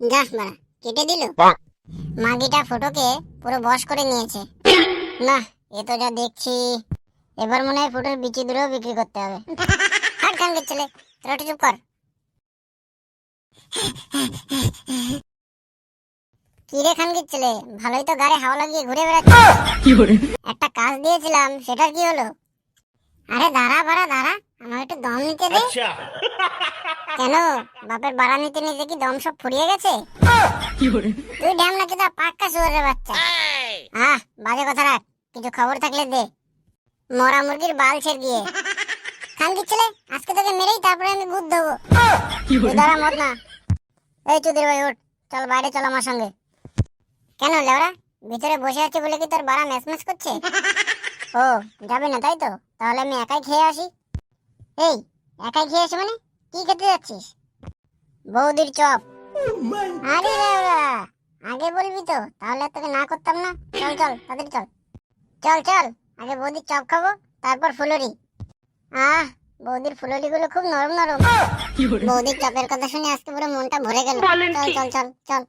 যা মারা কেটে দিল? মাগিটা ফটোকে পুরো বশ করে নিয়েছে। না এ তো যা দেখছি। এবার মনে হয় ফটোর বিচি দূরেও বিক্রি করতে হবে। হাট খানকে ছেলে একটু চুপ কর। কিরে খানকির ছেলে ভালোই তো গাড়ি হাওয়া লাগিয়ে ঘুরে বেড়াচ্ছে। একটা কাজ দিয়েছিলাম সেটার কি হলো? আরে দাঁড়া বাড়া দাঁড়া। আমার একটু দম নিতে দে। কেন? বাপের বাড়া নিতে নিতে কি দম সব ফুরিয়ে গেছে? তুই ড্যাম নাকি তা পাক্কা শুয়ারের বাচ্চা? আহ বাজে কথা রাখ। কিছু খবর থাকলে দে। মরা মুরগির বাল ছেড় গিয়ে খানকির ছেলে আজকে তোকে মেরেই তারপরে আমি বুধ দেবো। দাঁড়া মত না। এই চুদির ভাই ওঠ। চল বাইরে চল আমার সঙ্গে। কেন লেওরা? ভিতরে বসে আছে বলে কি তোর বাড়া ম্যাচ ম্যাচ করছে? ও যাবে না তাই তো? তাহলে আমি একাই খেয়ে আসি। এই একাই খেয়ে আসি মানে? কি খেতে যাচ্ছিস? বৌদির চপ। আরে আগে বলবি তো তাহলে তোকে না করতাম না। চল চল তাড়াতাড়ি চল। চল চল আগে বৌদির চপ খাব তারপর ফুলুরি। আহ বৌদির ফুলুরি গুলো খুব নরম নরম। বৌদির চপের কথা শুনে আজকে পুরো মনটা ভরে গেল। চল চল চল চল।